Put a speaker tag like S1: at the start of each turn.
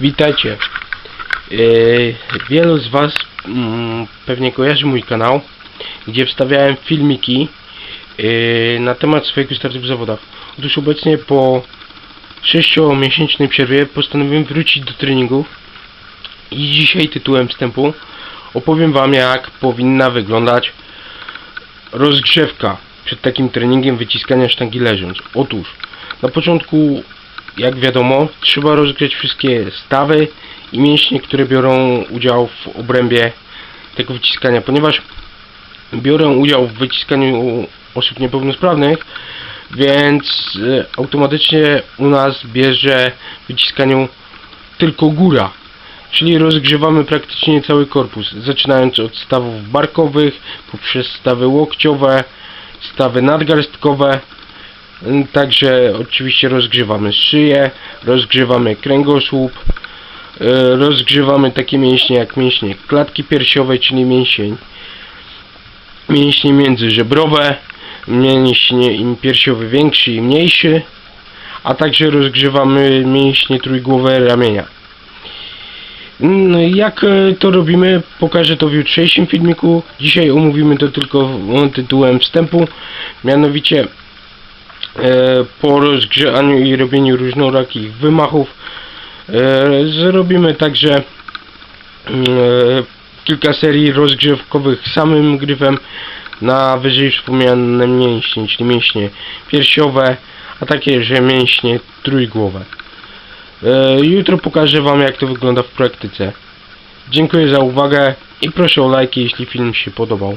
S1: Witajcie. Yy, wielu z Was mm, pewnie kojarzy mój kanał, gdzie wstawiałem filmiki yy, na temat swojego startu w zawodach. Otóż obecnie po 6-miesięcznej przerwie postanowiłem wrócić do treningów i dzisiaj tytułem wstępu opowiem Wam jak powinna wyglądać rozgrzewka przed takim treningiem wyciskania sztangi leżąc. Otóż na początku jak wiadomo, trzeba rozgrzeć wszystkie stawy i mięśnie, które biorą udział w obrębie tego wyciskania, ponieważ biorę udział w wyciskaniu osób niepełnosprawnych, więc e, automatycznie u nas bierze w wyciskaniu tylko góra, czyli rozgrzewamy praktycznie cały korpus, zaczynając od stawów barkowych, poprzez stawy łokciowe, stawy nadgarstkowe, Także oczywiście rozgrzewamy szyję, rozgrzewamy kręgosłup, e, rozgrzewamy takie mięśnie jak mięśnie klatki piersiowej, czyli mięsień, mięśnie międzyżebrowe, mięśnie piersiowy większy i mniejszy, a także rozgrzewamy mięśnie trójgłowe ramienia. No Jak e, to robimy, pokażę to w jutrzejszym filmiku. Dzisiaj omówimy to tylko tytułem wstępu, mianowicie po rozgrzaniu i robieniu różnorakich wymachów e, zrobimy także e, kilka serii rozgrzewkowych samym grywem na wyżej wspomniane mięśnie, czyli mięśnie piersiowe, a takie, że mięśnie trójgłowe. E, jutro pokażę Wam jak to wygląda w praktyce. Dziękuję za uwagę i proszę o lajki jeśli film się podobał.